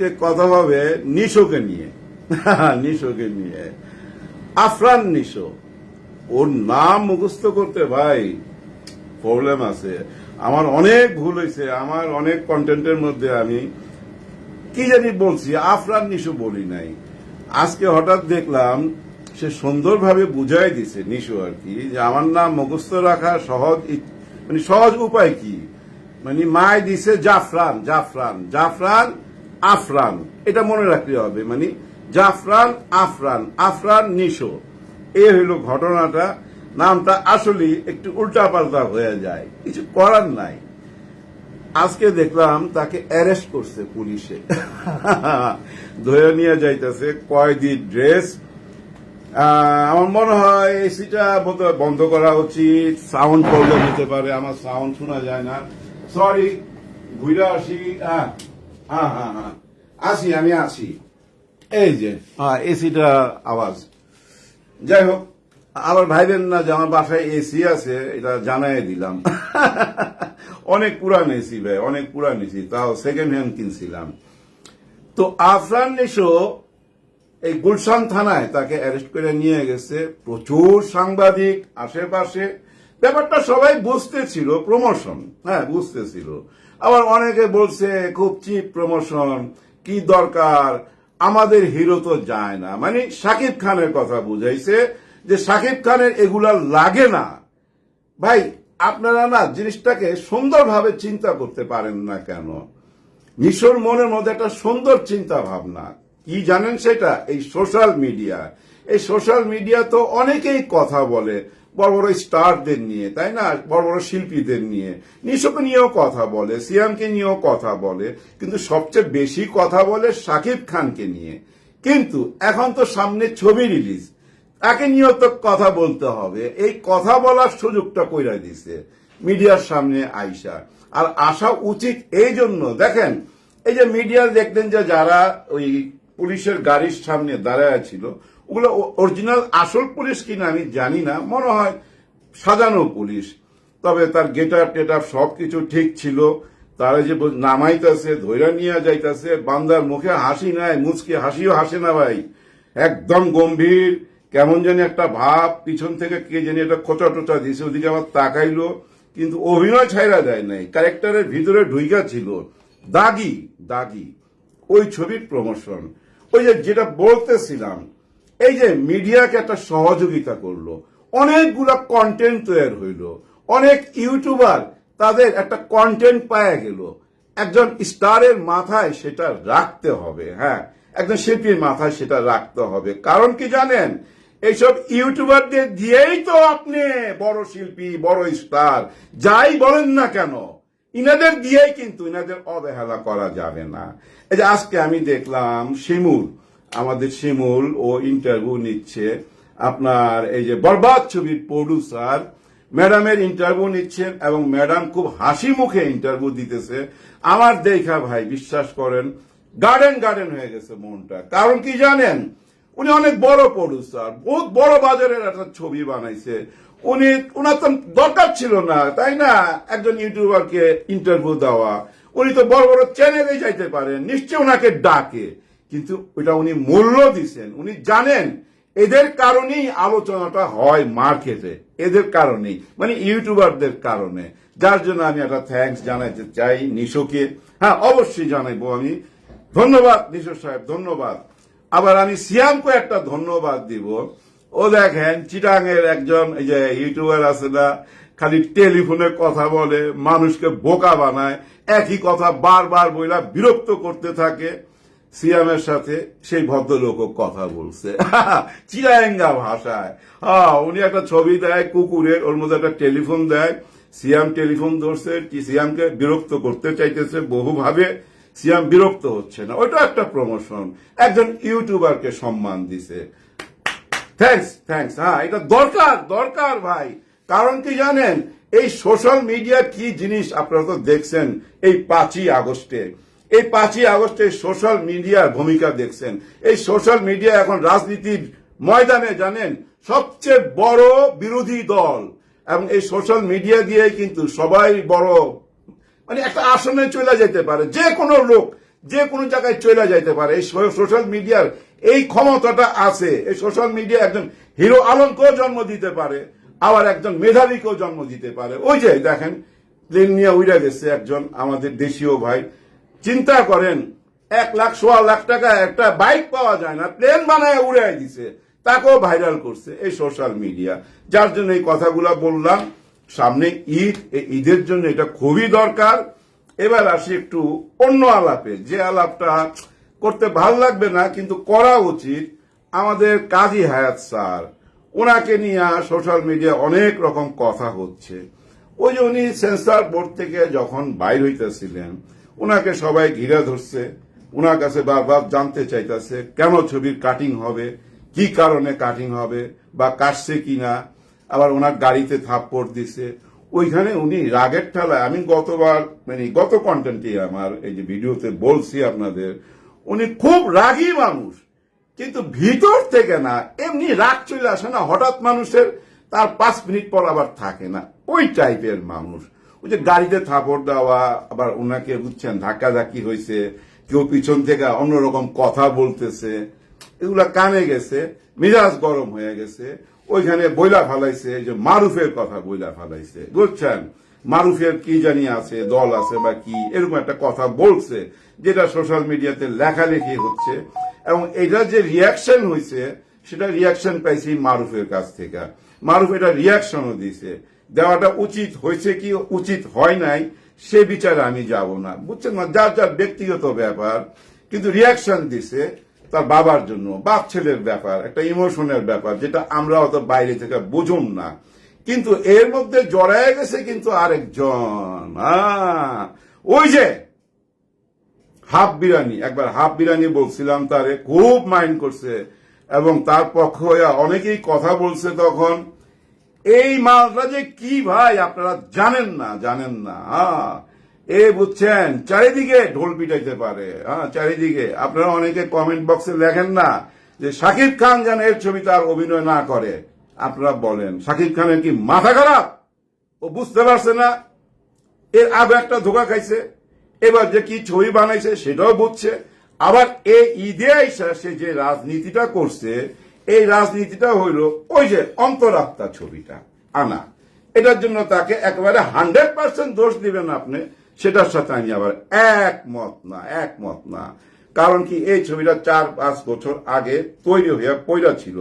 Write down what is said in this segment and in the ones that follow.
আজকে কথা হবে নিশোকে নিয়ে। নিশোকে নিয়ে। আফরান নিশো। ওর নাম মুখস্থ করতে ভাই প্রবলেম আছে। আমার অনেক ভুল হয়েছে, আমার অনেক কন্টেন্টের মধ্যে আমি কি জানি বলছি, আফরান নিশো বলি নাই। আজকে হঠাৎ দেখলাম সে সুন্দরভাবে বুঝাই দিছে নিশো আর কি, যে আমার নাম মুখস্থ রাখা সহজ মানে সহজ উপায় কি? মানে মায় দিছে জাফরান জাফরান জাফরান আফরান, এটা মনে রাখতে হবে মানে জাফরান, আফরান আফরান নিশো। এ হইল ঘটনাটা, নামটা আসলে একটু উল্টাপাল্টা হয়ে যায়, কিছু করার নাই। আজকে দেখলাম তাকে অ্যারেস্ট করছে পুলিশে। ধরে নিয়ে যাইতেছে কয়েদি ড্রেস। আমার মনে হয় এসিটা বন্ধ করা উচিত। সাউন্ড প্রবলেম হতে পারে, আমার সাউন্ড শোনা যায় না। সরি, ঘুরে আসি হ্যাঁ হ্যাঁ হ্যাঁ হ্যাঁ। আসি আমি আসি। এই যে হ্যাঁ এসিটা আওয়াজ। যাই হোক আবার ভাইবেন না যে আমার বাসায় এসি আছে এটা জানাই দিলাম। অনেক পুরান এসি ভাই অনেক পুরান এসি তাও সেকেন্ড হ্যান্ড কিনছিলাম। তো আফরান নিশো এই গুলশান থানায় তাকে অ্যারেস্ট করে নিয়ে গেছে। প্রচুর সাংবাদিক আশেপাশে। ব্যাপারটা সবাই বুঝতেছিল প্রমোশন হ্যাঁ বুঝতেছিল। আবার অনেকে বলছে, খুব চিপ প্রমোশন কি দরকার? আমাদের হিরো তো যায় না। মানে শাকিব খানের কথা বুঝাইছে যে শাকিব খানের এগুলা লাগে না। ভাই, আপনারা না জিনিসটাকে সুন্দরভাবে চিন্তা করতে পারেন না কেন? মিশর মনের মধ্যে একটা সুন্দর চিন্তা ভাবনা। কি জানেন সেটা? এই সোশ্যাল মিডিয়া এই সোশ্যাল মিডিয়া তো অনেকেই কথা বলে। বড় বড় স্টারদের নিয়ে, তাই না? বড় বড় শিল্পীদের নিয়ে। নিশোকে নিয়েও কথা বলে, সিয়ামকে নিয়েও কথা বলে, কিন্তু সবচেয়ে বেশি কথা বলে শাকিব খানকে নিয়ে। কিন্তু এখন তো সামনে ছবি রিলিজ তাকে নিয়েও তো কথা বলতে হবে। এই কথা বলার সুযোগটা কইরা দিছে মিডিয়ার সামনে আইসা। আর আসা উচিত এই জন্য। দেখেন, এই যে মিডিয়ার দেখতেন যে যারা ওই পুলিশের গাড়ির সামনে দাঁড়ায় ছিল ওগুলো অরিজিনাল আসল পুলিশ কিনা আমি জানি না। মনে হয় সাজানো পুলিশ। তবে তার গেটার টেটার সবকিছু ঠিক ছিল। তারা যে নামাইতেছে ধৈরা নিয়ে যাইতেছে, বান্দার মুখে হাসি নাই, মুচকি হাসিও হাসে না ভাই। একদম গম্ভীর, কেমন জানি একটা ভাব, পিছন থেকে কে জানি একটা খোঁচা টোচা দিয়েছে ওদিকে আমার তাকাইলো, কিন্তু অভিনয় ছাইরা দেয় নাই। ক্যারেক্টারের ভিতরে ঢুইকা ছিল। দাগি দাগি। ওই ছবির প্রমোশন ওই যে যেটা বলতেছিলাম এই যে মিডিয়াকে একটা সহযোগিতা করল, অনেকগুলা কন্টেন্ট তৈরি হইল, অনেক ইউটিউবার তাদের একটা কন্টেন্ট পাওয়া গেল। একজন স্টারের মাথায় সেটা রাখতে হবে হ্যাঁ। একজন শিল্পীর মাথায় সেটা রাখতে হবে। কারণ কি জানেন, এইসব ইউটিউবারদের দিয়েই তো আপনি বড় শিল্পী, বড় স্টার, যাই বলেন না কেন, ইনাদের দিয়েই কিন্তু ইনাদের অবহেলা করা যাবে না। এই যে আজকে আমি দেখলাম শিমুল আমাদের শিমুল ও ইন্টারভিউ নিচ্ছে। আপনার এই যে বরবাদ ছবির প্রডিউসার ম্যাডামের ইন্টারভিউ নিচ্ছেন এবং ম্যাডাম খুব হাসি মুখে ইন্টারভিউ দিতেছে। আমার দেখা ভাই, বিশ্বাস করেন গার্ডেন গার্ডেন হয়ে গেছে মনটা। কারণ কি জানেন? উনি অনেক বড় প্রডিউসার বহুত বড় বাজারের একটা ছবি বানাইছে। উনি ওনার তো দরকার ছিল না, তাই না? একজন ইউটিউবারকে ইন্টারভিউ দেওয়া। উনি তো বড় বড় চ্যানেলে যাইতে পারেন নিশ্চয় ওনাকে ডাকে। কিন্তু ওইটা উনি মূল্য দিছেন। উনি জানেন, এদের কারণেই আলোচনাটা হয় মার্কেটে। এদের কারণেই মানে ইউটিউবারদের কারণে। যার জন্য আমি একটা থ্যাঙ্কস জানাইতে চাই নিশোকে। হ্যাঁ অবশ্যই জানাইবো আমি। ধন্যবাদ নিশো সাহেব, ধন্যবাদ। আবার আমি সিয়ামকে একটা ধন্যবাদ দিব। ও দেখেন চিটাঙের একজন এই যে ইউটিউবার আছে না, খালি টেলিফোনে কথা বলে, মানুষকে বোকা বানায়, একই কথা বারবার বইলা বিরক্ত করতে থাকে। সিয়ামের সাথে সেই ভদ্রলোক কথা বলছে। চিরাঙ্গা ভাষায়। হ্যাঁ উনি একটা ছবি দেয়, কুকুরের, ওর মধ্যে একটা টেলিফোন দেয়। সিয়াম টেলিফোন ধরছে সিয়ামকে বিরক্ত করতে চাইতেছে বহুভাবে। সিয়াম বিরক্ত হচ্ছে না। ওইটা একটা প্রমোশন একজন ইউটিউবারকে সম্মান দিছে। থ্যাঙ্কস থ্যাঙ্কস হ্যাঁ এটা দরকার দরকার ভাই। কারণ কি জানেন, এই সোশ্যাল মিডিয়া কি জিনিস আপনারা তো দেখছেন এই পাঁচই আগস্টে। এই পাঁচই আগস্টে সোশ্যাল মিডিয়ার ভূমিকা দেখছেন। এই সোশ্যাল মিডিয়া এখন রাজনীতির ময়দানে, জানেন? সবচেয়ে বড় বিরোধী দল। এবং এই সোশ্যাল মিডিয়া দিয়ে কিন্তু সবাই বড় মানে একটা আসনে চলে যেতে পারে। যে কোনো লোক, যে কোনো জায়গায় চলে যাইতে পারে। এই সোশ্যাল মিডিয়ার এই ক্ষমতাটা আছে। এই সোশ্যাল মিডিয়া একজন হিরো আলমকেও জন্ম দিতে পারে, আবার একজন মেধাবীকেও জন্ম দিতে পারে। ওই যে, দেখেন প্লেন নিয়ে উড়ে গেছে একজন আমাদের দেশীয় ভাই। চিন্তা করেন, এক লাখ সোয়া লাখ টাকা একটা বাইক পাওয়া যায় না, প্লেন বানায় উড়ে দিছে, তাকেও ভাইরাল করছে এই সোশ্যাল মিডিয়া। যার জন্য এই কথাগুলো বললাম, সামনে ঈদ, এই ঈদের জন্য এটা খুবই দরকার। এবার আসি একটু অন্য আলাপে, যে আলাপটা করতে ভালো লাগবে না, কিন্তু করা উচিত আমাদের কাজী হায়াত স্যার। ওনাকে নিয়ে সোশ্যাল মিডিয়া অনেক রকম কথা হচ্ছে। ওই যে উনি সেন্সার বোর্ড থেকে যখন বাইর হইতেছিলেন ওনাকে সবাই ঘিরে ধরছে। ওনার কাছে বারবার জানতে চাইতেছে, কেন ছবির কাটিং হবে? কি কারণে কাটিং হবে? বা কাটছে কিনা? আবার ওনার গাড়িতে থাপ্পড় দিছে। ওইখানে উনি রাগের ঠালায়, আমি গতবার মানে গত কন্টেন্টে আমার এই যে ভিডিওতে বলছি আপনাদের, উনি খুব রাগী মানুষ, কিন্তু ভিতর থেকে না, এমনি রাগ চলে আসে না, হঠাৎ মানুষের তার পাঁচ মিনিট পর আবার থাকে না। ওই টাইপের মানুষ। ওই যে গাড়িতে থাপড় দেওয়া, আবার ওনাকে বুঝছেন ধাক্কা ধাক্কি হয়েছে কেউ পিছন থেকে অন্যরকম কথা বলতেছে, এগুলা কানে গেছে, মেজাজ গরম হয়ে গেছে, ওইখানে বইলা ফালাইছে যে মারুফের কথা বইলা ফালাইছে, বুঝছেন? মারুফের কি জানি আছে, দল আছে বা কি, এরকম একটা কথা বলছে, যেটা সোশ্যাল মিডিয়াতে লেখালেখি হচ্ছে, এবং এটা যে রিয়াকশন হয়েছে সেটা রিয়াকশন পাইছি মারুফের কাছ থেকে। মারুফ এটা রিয়াকশনও দিছে। দেওয়াটা উচিত, হয়েছে কি উচিত, হয় নাই, সে বিচারে আমি যাব না। বুঝছেন না? যার যার ব্যক্তিগত ব্যাপার, কিন্তু রিয়াকশন দিছে তার বাবার জন্য, বাপ ছেলের ব্যাপার, একটা ইমোশনের ব্যাপার, যেটা আমরা অত বাইরে থেকে বুঝুম না। কিন্তু এর মধ্যে জড়ায় গেছে কিন্তু আরেকজন। ওই যে হাফ বিরিয়ানি একবার হাফ বিরিয়ানি বলছিলাম তারে, খুব মাইন্ড করছে, এবং তার পক্ষ হয়ে অনেকেই কথা বলছে তখন এই মালটা যে কি ভাই, আপনারা জানেন না জানেন না। হ্যাঁ এ বুঝছেন, চারিদিকে ঢোল পিটাইতে পারে। হ্যাঁ চারিদিকে। আপনারা অনেকে কমেন্ট বক্সে লেখেন না যে শাকিব খান যেন এর ছবিতে আর অভিনয় না করে। আপনারা বলেন, শাকিব খানের কি মাথা খারাপ? ও বুঝতে পারছে না। এর আগে একটা ধোকা খাইছে। এবার যে কি ছবি বানাইছে সেটাও বুঝছে। আবার এই ঈদে সে যে রাজনীতিটা করছে এই রাজনীতিটা হইল ওই যে অন্তরাত্মা ছবিটা, আনা। এটার জন্য তাকে একেবারে হান্ড্রেড পার্সেন্ট দোষ দিবেন আপনি, সেটার সাথে আমি আবার একমত না একমত না। কারণ কি, এই ছবিটা চার পাঁচ বছর আগে তৈরি হইয়া পয়লা ছিল।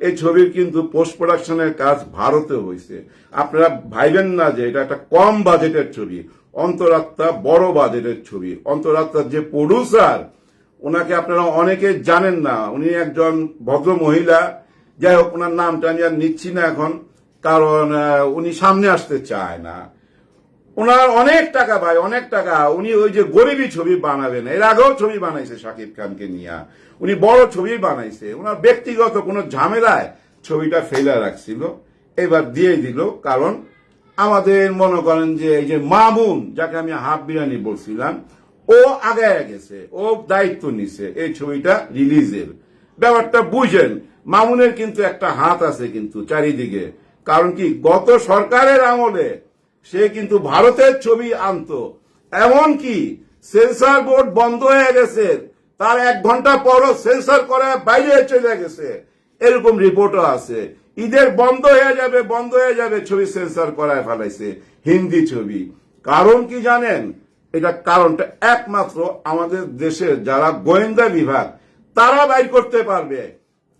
এই ছবির কিন্তু পোস্ট প্রোডাকশনের কাজ ভারতে হয়েছে আপনারা ভাইবেন না যে এটা একটা কম বাজেটের ছবি, অন্তরাত্মা বড় বাজেটের ছবি। অন্তরাত্মার যে প্রডিউসার ওনাকে আপনারা অনেকে জানেন না। উনি একজন ভদ্র মহিলা। যাই হোক, ওনার নামটা আমি আর নিচ্ছি না এখন, কারণ উনি সামনে আসতে চায় না। ওনার অনেক টাকা ভাই, অনেক টাকা। উনি ওই যে গরিবী ছবি বানাবেন এর আগেও ছবি বানাইছে শাকিব খানকে নিয়ে। উনি বড় ছবি বানাইছে। ওনার ব্যক্তিগত কোনো ঝামেলায় ছবিটা ফেলে রাখছিল। এবার দিয়ে দিল, কারণ আমাদের মনে করেন যে এই যে মামুন, যাকে আমি হাফ বিরিয়ানি বলছিলাম ও আগে গেছে, ও দায়িত্ব নিছে, এই ছবিটা রিলিজের ব্যাপারটা বুঝেন, মামুনের কিন্তু একটা হাত আছে কিন্তু চারিদিকে। কারণ কি, গত সরকারের আমলে সে কিন্তু ভারতের ছবি আনতো। এমন কি সেন্সার বোর্ড বন্ধ হয়ে গেছে, তার এক ঘণ্টা পরও সেন্সার করে বাইরে চলে গেছে। এরকম রিপোর্টও আছে। ঈদের বন্ধ হয়ে যাবে, বন্ধ হয়ে যাবে, ছবি সেন্সার করায় ফেলাইছে, হিন্দি ছবি। কারণ কি জানেন এটা কারণটা একমাত্র আমাদের দেশের যারা গোয়েন্দা বিভাগ, তারা বাইর করতে পারবে।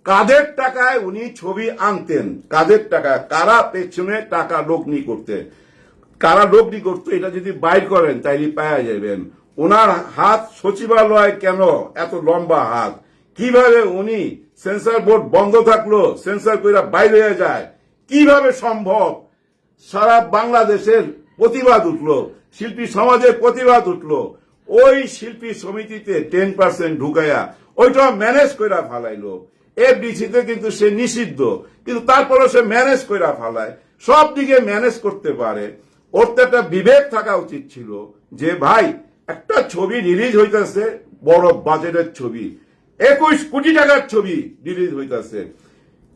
কাদের টাকায় উনি ছবি আনতেন? কাদের টাকা কারা পেছনে টাকা লগ্নি করতে? কারা লগ্নি করতো? এটা যদি বাইর করেন, তাইলে পাওয়া যাবেন ওনার হাত সচিবালয় কেন এত লম্বা হাত? কীভাবে উনি সেন্সার বোর্ড বন্ধ থাকল, সেন্সার কইরা বাইরে হয়ে যায়? কীভাবে সম্ভব? সারা বাংলাদেশের প্রতিবাদ উঠল। শিল্পী সমাজের প্রতিবাদ উঠল। ওই শিল্পী সমিতিতে টেন পার্সেন্ট ঢুকাইয়া ওইটা ম্যানেজ কইরা ফালাইলো। এফডিসিতে কিন্তু সে নিষিদ্ধ, কিন্তু তারপরে সে ম্যানেজ কইরা ফালায়। সব দিকে ম্যানেজ করতে পারে। ওর তো একটা বিবেক থাকা উচিত ছিল যে, ভাই, একটা ছবি রিলিজ হইতেছে, বড় বাজেটের ছবি। একুশ কোটি টাকার ছবি রিলিজ হইতেছে।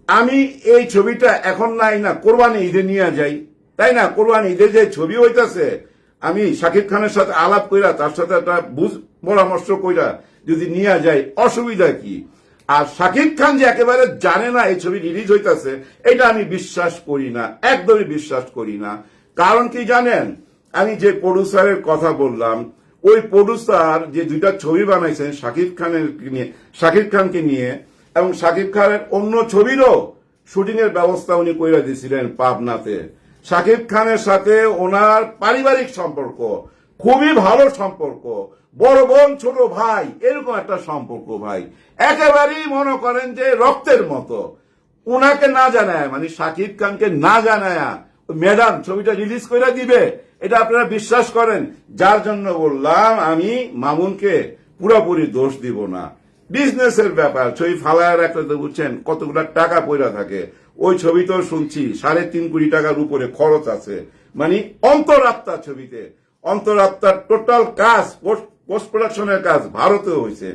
আমি এই ছবিটা এখন নাই না, কোরবানি ঈদে নিয়ে যাই। তাই না? কোরবানি ঈদে যে ছবি হইতাছে, আমি শাকিব খানের সাথে আলাপ কইরা, তার সাথে একটা বুঝ- পরামর্শ কইরা যদি নিয়ে যায় অসুবিধা কি? আর শাকিব খান যে একেবারে জানে না এই ছবি রিলিজ হইতাছে, এটা আমি বিশ্বাস করি না, একদমই বিশ্বাস করি না। কারণ কি জানেন? আমি যে প্রডিউসারের কথা বললাম, ওই প্রডিউসার যে দুইটা ছবি বানাইছেন শাকিব খানের নিয়ে, শাকিব খানকে নিয়ে, এবং শাকিব খানের অন্য ছবিরও শুটিং এর ব্যবস্থা উনি কইরা দিয়েছিলেন পাবনাতে। শাকিব খানের সাথে ওনার পারিবারিক সম্পর্ক, খুবই ভালো সম্পর্ক, বড় বোন, ছোট ভাই, এরকম একটা সম্পর্ক ভাই। একেবারেই মনে করেন যে রক্তের মতো। উনাকে না জানায় মানে শাকিব খানকে না জানায়, ম্যাডাম, ছবিটা রিলিজ করে দিবে, এটা আপনারা বিশ্বাস করেন। যার জন্য বললাম, আমি মামুনকে পুরোপুরি দোষ দিব না। বিজনেসের ব্যাপার, ছবি ফালায় রাখলে তো বুঝছেন, কতগুলো টাকা পয়রা থাকে। ওই ছবি তো শুনছি, সাড়ে তিন কোটি টাকার উপরে খরচ আছে। মানে অন্তরাত্মা ছবিতে। অন্তরাত্মার টোটাল কাজ পোস্ট প্রোডাকশনের কাজ ভারতে হয়েছে।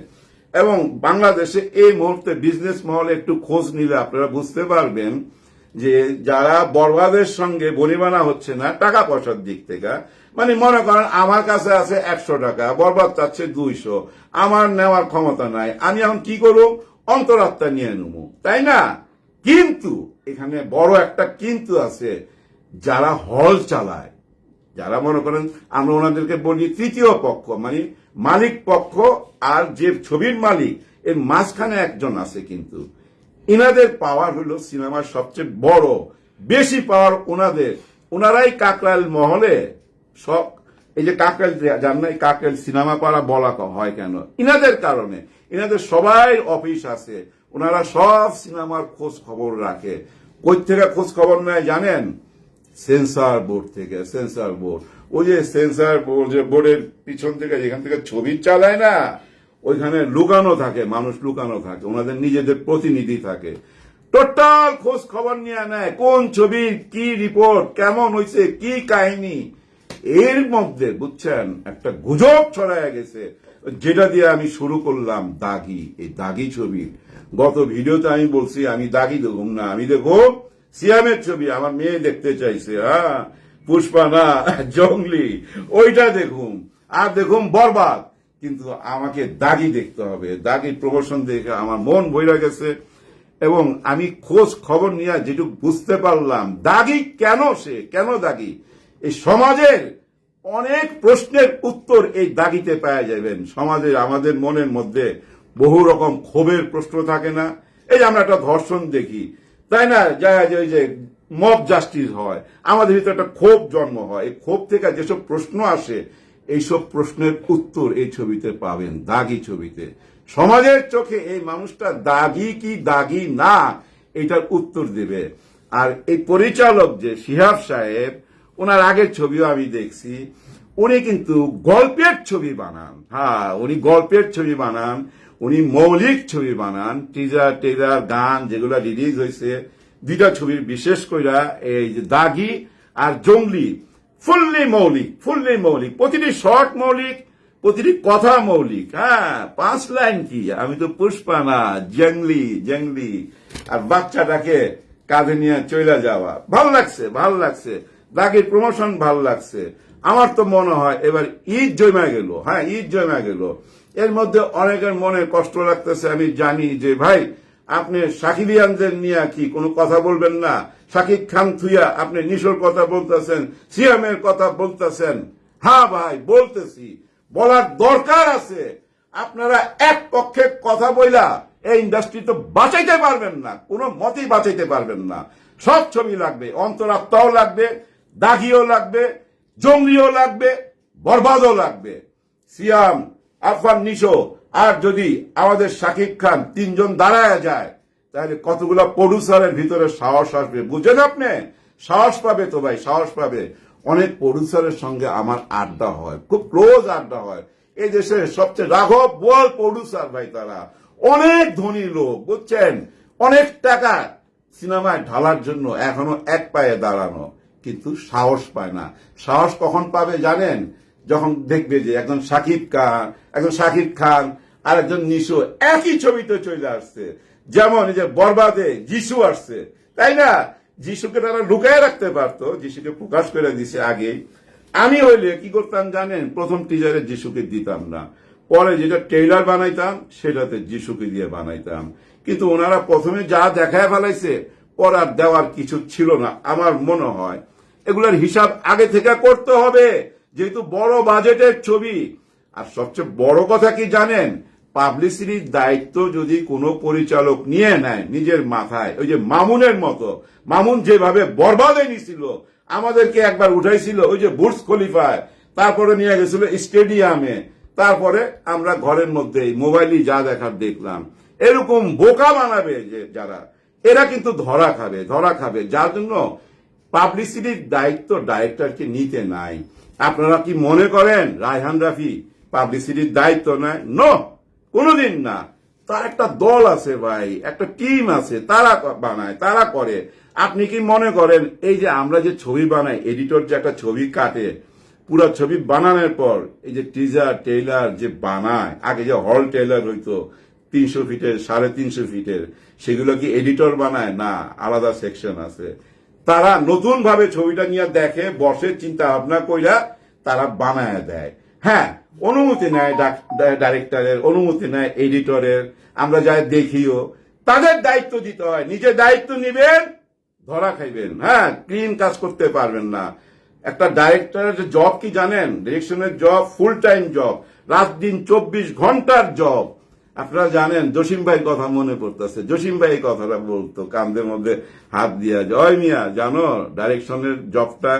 এবং বাংলাদেশে এই মুহূর্তে বিজনেস মহলে একটু খোঁজ নিলে আপনারা বুঝতে পারবেন যে যারা বরবাদের সঙ্গে বনিবানা হচ্ছে না, টাকা পয়সার দিক থেকে মানে মনে করেন আমার কাছে আছে একশো টাকা, বরবাদ চাচ্ছে দুইশো, আমার নেওয়ার ক্ষমতা নাই, আমি এখন কি করব? অন্তরাত্মা নিয়ে নেব। তাই না? কিন্তু এখানে বড় একটা কিন্তু আছে, যারা হল চালায়। যারা মনে করেন আমরা ওনাদেরকে বলি তৃতীয় পক্ষ মানে মালিক পক্ষ আর যে ছবির মালিক, এর মাঝখানে একজন আছে কিন্তু। ইনাদের পাওয়ার হলো সিনেমার সবচেয়ে বড়, বেশি পাওয়ার ওনাদের। ওনারাই কাকরাইল মহলে সব, এই যে কাকরাইল যার নাই কাকরাইল সিনেমা পাড়া বলা হয় কেন? ইনাদের কারণে। ইনাদের সবাই অফিস আছে। ওনারা সব সিনেমার খোঁজ খবর রাখে। কই থেকে খোঁজ খবর নেয় জানেন? সেন্সার বোর্ড থেকে, সেন্সার বোর্ড। ওই যে সেন্সার বোর্ড, যে বোর্ডের পিছন থেকে, যেখান থেকে ছবি চালায় না, ওইখানে লুকানো থাকে, মানুষ লুকানো থাকে, ওনাদের নিজেদের প্রতিনিধি থাকে। টোটাল খোঁজ খবর নিয়ে নেয়, কোন ছবির কি রিপোর্ট, কেমন হয়েছে কি কাহিনী। এর মধ্যে, বুঝছেন, একটা গুজব ছড়ায় গেছে, যেটা দিয়ে আমি শুরু করলাম দাগি, এই দাগি ছবি। গত ভিডিওতে আমি বলছি, আমি দাগি দেখুন না, আমি দেখো সিয়ামের ছবি, আমার মেয়ে দেখতে চাইছে হ্যাঁ? পুষ্পা না, জঙ্গলি, ওইটা দেখুন আর দেখুন বরবাদ। কিন্তু আমাকে দাগি দেখতে হবে দাগি প্রমোশন দেখে আমার মন বইরা গেছে। এবং আমি খোঁজ খবর নিয়ে যেটুকু বুঝতে পারলাম, দাগি কেন সে, কেন দাগি? এই সমাজের অনেক প্রশ্নের উত্তর এই দাগিতে পাওয়া যাবেন। সমাজের, আমাদের মনের মধ্যে বহু রকম ক্ষোভের প্রশ্ন থাকে না। এই আমরা একটা ধর্ষণ দেখি, তাই না? যে ওই যে মব জাস্টিস হয়, আমাদের ভিতরে একটা ক্ষোভ জন্ম হয়। এই ক্ষোভ থেকে যেসব প্রশ্ন আসে, এইসব প্রশ্নের উত্তর এই ছবিতে পাবেন, দাগি ছবিতে। সমাজের চোখে এই মানুষটা দাগি কি দাগি না, এটার উত্তর দেবে। আর এই পরিচালক যে, শিহাব সাহেব, ওনার আগের ছবিও আমি দেখছি। উনি কিন্তু গল্পের ছবি বানান। হ্যাঁ উনি গল্পের ছবি বানান। উনি মৌলিক ছবি বানান টিজার টেজার গান যেগুলো রিলিজ হয়েছে। দুইটা ছবির বিশেষ কইরা এই যে দাগি আর জঙ্গলি ফুললি মৌলিক ফুললি মৌলিক। প্রতিটি শর্ট মৌলিক, প্রতিটি কথা মৌলিক। হ্যাঁ পাঁচ লাইন কি? আমি তো পুষ্পা না, জঙ্গলি জঙ্গলি। আর বাচ্চাটাকে কাঁধে নিয়ে চলে যাওয়া। ভালো লাগছে ভালো লাগছে। দাগির প্রমোশন ভালো লাগছে। আমার তো মনে হয় এবার ঈদ জমা গেল। হ্যাঁ ঈদ জমা গেল। এর মধ্যে অনেকের মনে কষ্ট লাগতেছে, আমি জানি যে, ভাই, আপনি সাকিবিয়ানদের নিয়ে কি কোনো কথা বলবেন না? সাকিব খান থুইয়া আপনি নিশোর কথা বলতেছেন, সিয়ামের কথা বলতেছেন। হ্যাঁ ভাই, বলতেছি। বলার দরকার আছে। আপনারা এক পক্ষে কথা বইলা এই ইন্ডাস্ট্রি তো বাঁচাইতে পারবেন না, কোনো মতেই বাঁচাইতে পারবেন না। সব ছবি লাগবে, অন্তরাত্মাও লাগবে, দাগিও লাগবে জঙ্গিও লাগবে, বরবাদও লাগবে। সিয়াম আরফান নিশো আর যদি আমাদের শাকিব খান তিনজন দাঁড়ায় যায়, তাহলে কতগুলো প্রডিউসারের ভিতরে সাহস আসবে? বুঝেন আপনি? সাহস পাবে তো ভাই, সাহস পাবে। অনেক প্রডিউসারের সঙ্গে আমার আড্ডা হয়, খুব ক্লোজ আড্ডা হয়। এই দেশের সবচেয়ে রাঘব বল প্রডিউসার ভাই তারা। অনেক ধনী লোক, বুঝছেন? অনেক টাকা সিনেমায় ঢালার জন্য এখনও এক পায়ে দাঁড়ানো, কিন্তু সাহস পায় না। সাহস কখন পাবে জানেন? যখন দেখবে যে একজন সাকিব খান, একজন সাকিব খান আর একজন নিশু, একই ছবিতে চলে আসছে। যেমন যে বরবাদে যিশু আসছে, তাই না? যিশুকে তারা লুকায় রাখতে পারতো, যিশুকে প্রকাশ করে দিছে আগেই। আমি হইলে কি করতাম জানেন? প্রথম টিজারে যিশুকে দিতাম না। পরে যেটা ট্রেইলার বানাইতাম, সেটাতে যিশুকে দিয়ে বানাইতাম। কিন্তু ওনারা প্রথমে যা দেখায় ফেলাইছে পর আর দেওয়ার কিছু ছিল না, আমার মনে হয়। এগুলোর হিসাব আগে থেকে করতে হবে। যেহেতু বড় বাজেটের ছবি। আর সবচেয়ে বড় কথা কি জানেন? পাবলিসিটির দায়িত্ব যদি কোনো পরিচালক নিয়ে নেয় নিজের মাথায়, ওই যে মামুনের মতো, মামুন যেভাবে বরবাদে নিছিল, আমাদেরকে একবার উঠাইছিল ওই যে বুর্স খলিফায়, তারপরে নিয়ে গেছিল স্টেডিয়ামে, তারপরে আমরা ঘরের মধ্যে মোবাইলই যা দেখার দেখলাম। এরকম বোকা বানাবে যে যারা, এরা কিন্তু ধরা খাবে ধরা খাবে। যার জন্য পাবলিসিটির দায়িত্ব ডাইরেক্টরকে নিতে নাই। আপনারা কি মনে করেন রায়হান রাফি পাবলিসিটির দায়িত্ব নেয়? নো কোনোদিন না। তার একটা দল আছে ভাই, একটা টিম আছে, তারা বানায়, তারা করে। আপনি কি মনে করেন, এই যে আমরা যে ছবি বানাই এডিটর যে একটা ছবি কাটে, পুরো ছবি বানানোর পর, এই যে টিজার টেইলার যে বানায়, আগে যে হল টেইলার হইতো, তিনশো ফিটের সাড়ে তিনশো ফিটের সেগুলো কি এডিটর বানায়? না, আলাদা সেকশন আছে। তারা নতুন ভাবে ছবিটা নিয়ে দেখে, বসে চিন্তা ভাবনা কইরা তারা বানায় দেয়। হ্যাঁ অনুমতি নেয় ডাইরেক্টরের, অনুমতি নেয় এডিটরের, আমরা যাই দেখিও। তাদের দায়িত্ব দিতে হয় নিজে দায়িত্ব নিবেন, ধরা খাইবেন। হ্যাঁ ক্লিন কাজ করতে পারবেন না। একটা ডাইরেক্টরের জব কি জানেন? ডিরেকশনের জব ফুল টাইম জব রাত দিন চব্বিশ ঘণ্টার জব আপনারা জানেন, জসিম ভাই কথা মনে পড়তেছে। জসিম ভাই কথাটা বলতো কান্দের মধ্যে হাত দিয়া জয় মিয়া, জানো ডাইরেকশনের জবটা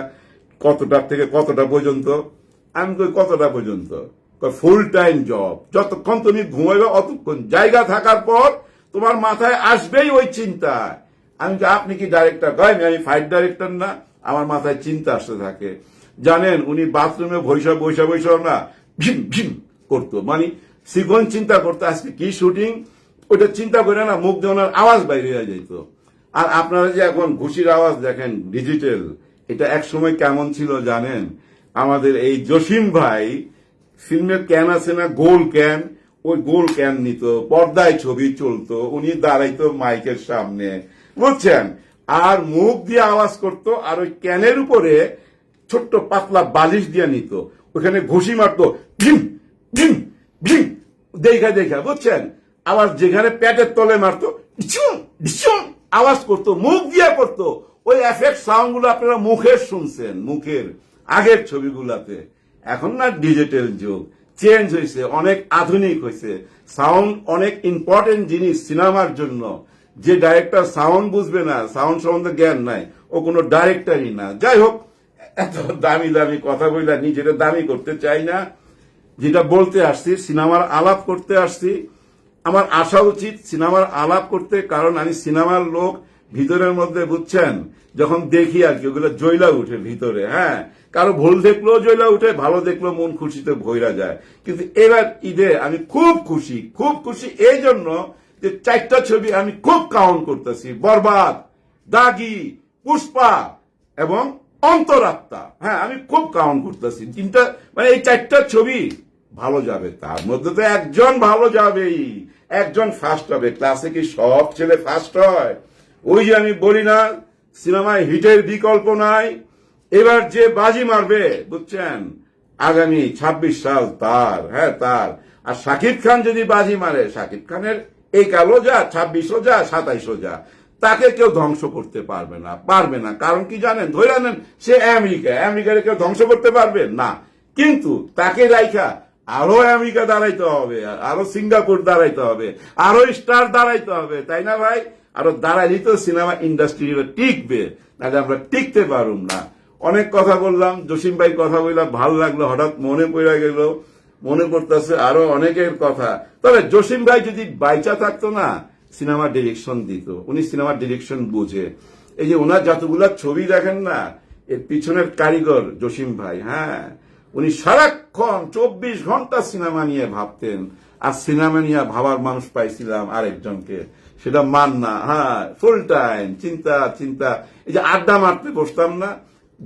কতটা থেকে কতটা পর্যন্ত? আমি কই, কতটা পর্যন্ত? ফুল টাইম জব যতক্ষণ তুমি ঘুমাইবে, অতক্ষণ জায়গা থাকার পর তোমার মাথায় আসবেই ওই চিন্তা। আমি আপনি কি ডাইরেক্টর কয়, আমি ফাইট ডাইরেক্টর না। আমার মাথায় চিন্তা আসতে থাকে। জানেন, উনি বাথরুমে বৈশা বৈশা বৈশা না, ভিম ভিম করতো। মানে সিকোয়েন্স চিন্তা করতো, আজকে কি শুটিং ওটা চিন্তা করে না, মুখ দিয়ে ওনার আওয়াজ বাইরে হয়ে যেত আর আপনারা যে এখন ঘুষির আওয়াজ দেখেন ডিজিটাল এটা এক সময় কেমন ছিল জানেন? আমাদের এই জসিম ভাই ফিল্মের ক্যান আছে না, গোল ক্যান ওই গোল ক্যান নিত, পর্দায় ছবি চলতো, উনি দাঁড়াইতো মাইকের সামনে। বুঝছেন? আর মুখ দিয়ে আওয়াজ করত, আর ওই ক্যানের উপরে ছোট্ট পাতলা বালিশ দিয়ে নিত। ওখানে ঘুষি মারতো ভিম ভিম দেখা দেখা বুঝছেন? আবার যেখানে প্যাটের তলে মারতো আওয়াজ করতো, মুখ দিয়ে করতো। ওই এফেক্ট সাউন্ডগুলো আপনারা মুখের শুনছেন, মুখের, আগের ছবিগুলাতে। এখন না ডিজিটাল যুগ চেঞ্জ হয়েছে অনেক আধুনিক হয়েছে সাউন্ড অনেক ইম্পর্টেন্ট জিনিস সিনেমার জন্য। যে ডাইরেক্টর সাউন্ড বুঝবে না সাউন্ড সম্বন্ধে জ্ঞান নাই, ও কোনো ডাইরেক্টরই না। যাই হোক, এত দামি দামি কথা বইলা নিজেরা দামি করতে চাই না। যেটা বলতে আসছি, সিনেমার আলাপ করতে আসছি, আমার আসা উচিত সিনেমার আলাপ করতে, কারণ আমি সিনেমার লোক ভিতরের মধ্যে, বুঝছেন? যখন দেখি আর কি, ওগুলো জয়লা উঠে ভিতরে হ্যাঁ? কারও ভুল দেখলেও জয়লা উঠে, ভালো দেখলেও মন খুশিতে ভৈরা যায়। কিন্তু এবার ঈদে আমি খুব খুশি খুব খুশি এই জন্য যে চারটা ছবি আমি খুব কাউন্ট করতেছি, বরবাদ, দাগি, পুষ্পা এবং অন্তরাত্মা। হ্যাঁ আমি খুব কাউন্ট করতেছি। তিনটা মানে এই চারটা ছবি ভালো যাবে, তার মধ্যে তো একজন ভালো যাবেই। একজন ফার্স্ট হবে ক্লাসে কি সব ছেলে ফার্স্ট হয়? ওই যে আমি বলি না, সিনেমায় হিটের বিকল্প নাই। এবার যে বাজি মারবে, বুঝছেন? আগামী ২৬ সাল তার হ্যাঁ তার। আর শাকিব খান যদি বাজি মারে, শাকিব খানের এই কালো যা, ছাব্বিশও যা, সাতাইশও যা, তাকে কেউ ধ্বংস করতে পারবে না পারবে না। কারণ কি জানেন? ধরে নেন সে আমেরিকা, আমেরিকারে কেউ ধ্বংস করতে পারবে? না। কিন্তু তাকে রাইখা আরও আমেরিকা দাঁড়াইতে হবে, আরও সিঙ্গাপুর দাঁড়াইতে হবে, আরও স্টার দাঁড়াইতে হবে, তাই না ভাই? আরও দাঁড়াইলেই তো সিনেমা ইন্ডাস্ট্রি টিকবে, নাহলে আমরা টিকতে পারুম না। অনেক কথা বললাম, জসিম ভাই কথা বললাম, ভালো লাগল, হঠাৎ মনে পড়ে গেল, মনে পড়তেছে আরও অনেকের কথা। তবে জসিম ভাই যদি বাইচা থাকতো না, সিনেমা ডিরেকশন দিত, উনি সিনেমার ডিরেকশন বুঝে। এই যে ওনার যতগুলা ছবি দেখেন না, এর পিছনের কারিগর জসিম ভাই হ্যাঁ? উনি সারাক্ষণ চব্বিশ ঘণ্টা সিনেমা নিয়ে ভাবতেন। আর সিনেমা নিয়ে ভাবার মানুষ পাইছিলাম আরেকজনকে। সেটা মান না হ্যাঁ ফুল টাইম চিন্তা চিন্তা। এই যে আড্ডা মারতে বসতাম না।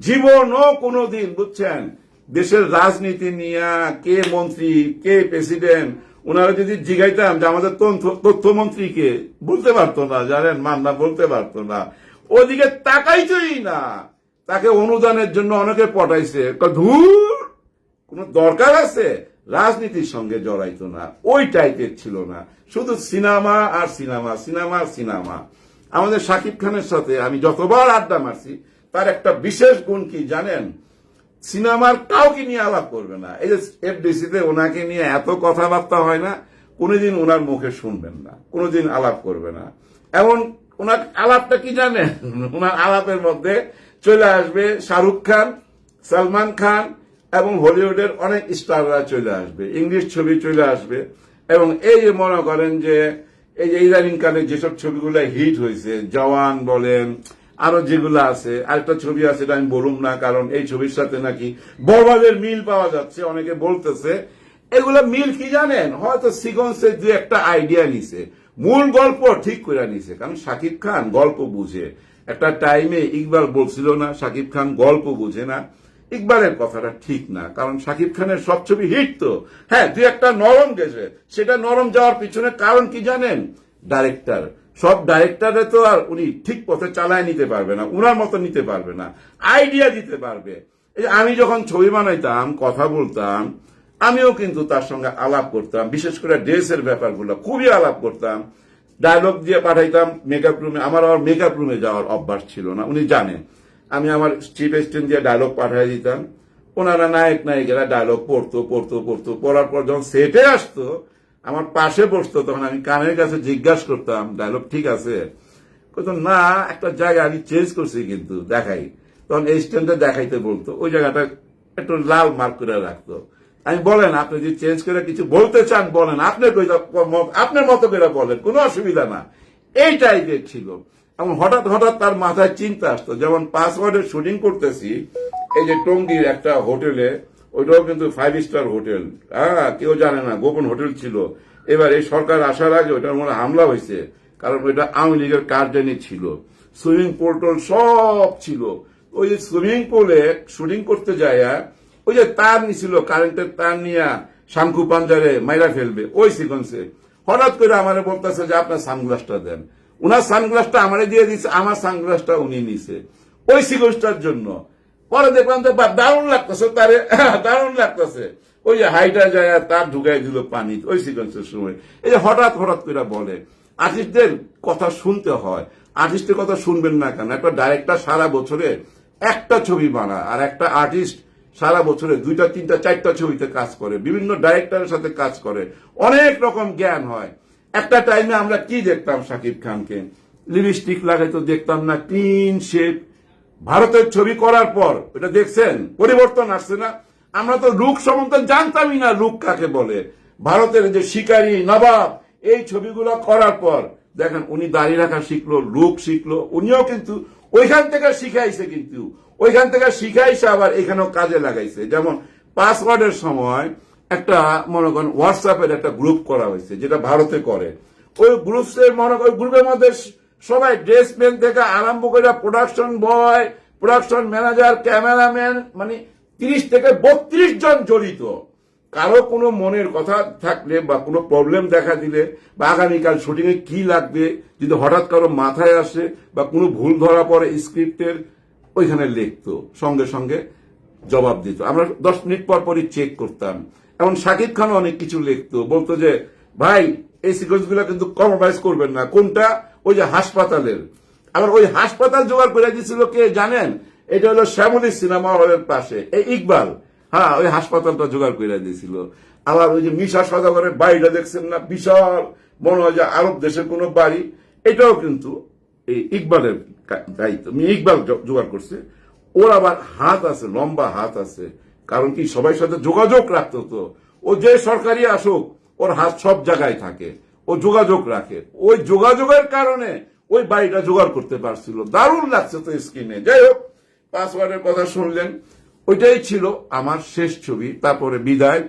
জীবনও কোনোদিন, বুঝছেন? দেশের রাজনীতি নিয়ে কে মন্ত্রী, কে প্রেসিডেন্ট ওনারা যদি জিগাইতাম যে আমাদের তথ্য- তথ্যমন্ত্রীকে, বলতে পারতো না, জানেন, মান্না বলতে পারতো না। ওদিকে তাকাইছই না। তাকে অনুদানের জন্য অনেকে পটাইছে। ধুর! কোন দরকার আছে? রাজনীতির সঙ্গে জড়াইত না। ওই টাইপের ছিল না। শুধু সিনেমা আর সিনেমা সিনেমা আর সিনেমা। আমাদের শাকিব খানের সাথে আমি যতবার আড্ডা মারছি, তার একটা বিশেষ গুণ কি জানেন? সিনেমার কাউকে নিয়ে আলাপ করবে না। এই যে এফডিসিতে ওনাকে নিয়ে এত কথাবার্তা হয় না, কোনোদিন ওনার মুখে শুনবেন না, কোনোদিন আলাপ করবে না। এমন ওনার আলাপটা কি জানেন? ওনার আলাপের মধ্যে চলে আসবে শাহরুখ খান, সালমান খান এবং হলিউডের অনেক স্টাররা চলে আসবে, ইংলিশ ছবি চলে আসবে, এবং এই যে মনে করেন যে এই যে ইদানিং কালে যেসব ছবিগুলো হিট হয়েছে, জওয়ান বলেন, আরও যেগুলো আছে, আরেকটা ছবি আছে এটা আমি বলুম না, কারণ এই ছবির সাথে নাকি বরবাদের মিল পাওয়া যাচ্ছে, অনেকে বলতেছে। এগুলো মিল কি জানেন? হয়তো সিকোয়েন্সে দু একটা আইডিয়া নিছে। মূল গল্প ঠিক করে নিছে, কারণ শাকিব খান গল্প বুঝে। একটা টাইমে ইকবাল বলছিল না শাকিব খান গল্প বুঝে না। ইকবালের কথাটা ঠিক না, কারণ শাকিব খানের সব ছবি হিট তো। হ্যাঁ দু একটা নরম গেছে সেটা নরম যাওয়ার পিছনে কারণ কি জানেন? ডাইরেক্টর। সব ডাইরেক্টরে তো আর উনি ঠিক পথে চালায় নিতে পারবে না, উনার মতো নিতে পারবে না, আইডিয়া দিতে পারবে। এই আমি যখন ছবি বানাইতাম, কথা বলতাম, আমিও কিন্তু তার সঙ্গে আলাপ করতাম, বিশেষ করে ড্রেসের ব্যাপারগুলো খুবই আলাপ করতাম। ডায়লগ দিয়ে পাঠাইতাম মেকআপ রুমে আমার আবার মেকআপ রুমে যাওয়ার অভ্যাস ছিল না, উনি জানেন আমি আমার চিফ অ্যাসিস্ট্যান্ট দিয়ে ডায়লগ পাঠিয়ে দিতাম। ওনারা নায়ক নায়িকেরা ডায়লগ পড়তো পড়তো পড়তো। পড়ার পর যখন সেটে আসতো, আমার পাশে বসতো, তখন আমি কানের কাছে জিজ্ঞাসা করতাম ডায়লগ ঠিক আছে? না, একটা জায়গা আমি চেঞ্জ করছি কিন্তু, দেখাই। তখন এই স্ট্যান্ডে দেখাইতে বলতো। ওই জায়গাটা একটু লাল মার্ক করে রাখতো। আমি বলেন, আপনি যদি চেঞ্জ করে কিছু বলতে চান, বলেন। আপনি আপনার মতো করে বলেন, কোনো অসুবিধা না। এই টাইপের ছিল। এবং হঠাৎ হঠাৎ তার মাথায় চিন্তা আসতো। যেমন পাসওয়ার্ডের শুটিং করতেছি, এই যে টঙ্গির একটা হোটেলে ওইটাও কিন্তু ফাইভ স্টার হোটেল হ্যাঁ কেউ জানে না, গোপন হোটেল ছিল। এবার এই সরকার আসার আগে ওইটার মনে হামলা হয়েছে, কারণ ওইটা আওয়ামী লীগের কার্ডেনি ছিল। সুইমিং পুল টোল সব ছিল। ওই যে সুইমিং পুলে শুটিং করতে যায় ওই যে তার নিছিল কারেন্টের তার নিয়ে শাঙ্কু পাঞ্জারে মাইরা ফেলবে, ওই সিকোয়েন্সে হঠাৎ করে আমার বলতেছে যে, আপনার সানগ্লাসটা দেন। উনার সানগ্লাসটা আমারে দিয়ে দিচ্ছে আমার সানগ্লাসটা উনি নিছে। ওই সিকোয়েন্সটার জন্য। পরে দেখলাম বা দারুণ লাগতেছে তারে, দারুণ লাগতেছে। ওই যে হাইটা যায় তার ঢুকাই দিল পানি, ওই সিকোয়েন্সের সময়। এই যে হঠাৎ হঠাৎ করে বলে, আর্টিস্টদের কথা শুনতে হয়। আর্টিস্টের কথা শুনবেন না কেন? একটা ডাইরেক্টর সারা বছরে একটা ছবি বানায় আর একটা আর্টিস্ট সারা বছরে দুইটা, তিনটা, চারটা ছবিতে কাজ করে। বিভিন্ন ডাইরেক্টরের সাথে কাজ করে। অনেক রকম জ্ঞান হয়। একটা টাইমে আমরা কি দেখতাম শাকিব খানকে? লিপস্টিক লাগাইতো দেখতাম না ক্লিন শেপ ভারতের ছবি করার পর, এটা দেখছেন? পরিবর্তন আসছে না। আমরা তো লুক সম্বন্ধে জানতামই না লুক কাকে বলে। ভারতের যে শিকারী নবাব, এই ছবিগুলো করার পর, দেখেন, উনি দাড়ি রাখা শিখলো লুক শিখলো, উনিও কিন্তু ওইখান থেকে শিখাইছে কিন্তু। ওইখান থেকে শিখাইছে আবার এখানেও কাজে লাগাইছে। যেমন পাসওয়ার্ডের সময় একটা, মনে করেন হোয়াটসঅ্যাপের একটা গ্রুপ করা হয়েছে, যেটা ভারতে করে। ওই গ্রুপসের মনে করেন গ্রুপের মধ্যে সবাই ড্রেস ড্রেসম্যান থেকে আরম্ভ করে production boy production manager cameraman মানে তিরিশ থেকে বত্রিশ জন জড়িত। কারও কোনো মনের কথা থাকলে বা কোনো প্রবলেম দেখা দিলে বা আগামীকাল শুটিং এ কি লাগবে, যদি হঠাৎ কারও মাথায় আসে বা কোনো ভুল ধরা পড়ে স্ক্রিপ্টের ওইখানে লিখতো, সঙ্গে সঙ্গে জবাব দিত। আমরা দশ মিনিট পর পরই চেক করতাম। এমন শাকিব খান অনেক কিছু লিখতো, বলতো যে, ভাই, এই সিকোয়েন্সগুলা কিন্তু কম্প্রোমাইজ করবেন না। কোনটা? ওই যে হাসপাতালের। আবার ওই হাসপাতাল জোগাড় করে দিয়েছিল কে জানেন? এটা হলো শ্যামলী সিনেমা হলের পাশে। এই ইকবাল। হ্যাঁ ওই হাসপাতালটা জোগাড় করে দিয়েছিল। আবার ওই যে মিশা সদাগরের বাড়িটা দেখছেন না? বিশাল মনে হয় যে আরব দেশের কোনো বাড়ি। এটাও কিন্তু এই ইকবালের দায়িত্ব। ইকবাল জোগাড় করছে। ওর আবার হাত আছে, লম্বা হাত আছে। কারণ কি? সবাই সাথে যোগাযোগ রাখতো তো। ও যে সরকারি আসুক, ওর হাত সব জায়গায় থাকে। ও যোগাযোগ রাখে। ওই যোগাযোগের কারণে ওই বাড়িটা জোগাড় করতে পারছিল। দারুণ লাগছে তো স্ক্রিনে যাই হোক, পাসওয়ার্ডের কথা শুনলেন। ওইটাই ছিল আমার শেষ ছবি, তারপরে বিদায়।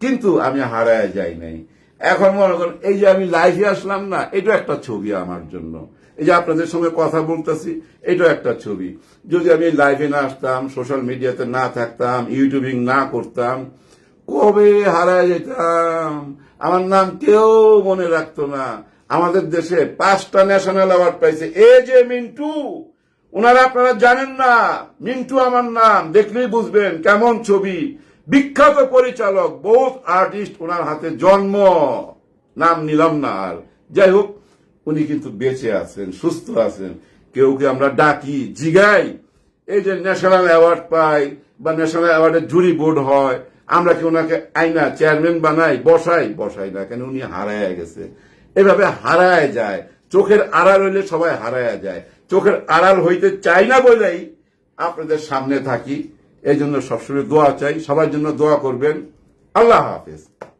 কিন্তু আমি হারায় যাই নাই। এখন মনে করেন, এই যে আমি লাইভে আসলাম না এটা একটা ছবি আমার জন্য। এই যে আপনাদের সঙ্গে কথা বলতেছি এটা একটা ছবি। যদি আমি লাইভে না আসতাম সোশ্যাল মিডিয়াতে না থাকতাম ইউটিউবিং না করতাম, কবে হারায় যেতাম? আমার নাম কেউ মনে রাখতো না। আমাদের দেশে পাঁচটা ন্যাশনাল অ্যাওয়ার্ড পাইছে, এ যে মিন্টু। ওনারা আপনারা জানেন না, মিন্টু আমার নাম, দেখলেই বুঝবেন কেমন ছবি। বিখ্যাত পরিচালক বহুত আর্টিস্ট ওনার হাতে জন্ম। নাম নিলাম না আর। যাই হোক উনি কিন্তু বেঁচে আছেন, সুস্থ আছেন। কেউ কে আমরা ডাকি? জিগাই। এই যে ন্যাশনাল অ্যাওয়ার্ড পাই বা ন্যাশনাল অ্যাওয়ার্ডের জুরি বোর্ড হয়, আমরা কি ওনাকে আইনা, চেয়ারম্যান বানাই? বসাই? বসাই না কেন? উনি হারায় গেছে। এভাবে হারায় যায়। চোখের আড়াল হইলে সবাই হারায় যায়। চোখের আড়াল হইতে চাই না বলেই আপনাদের সামনে থাকি। এই জন্য সবসময় দোয়া চাই। সবার জন্য দোয়া করবেন। আল্লাহ হাফেজ।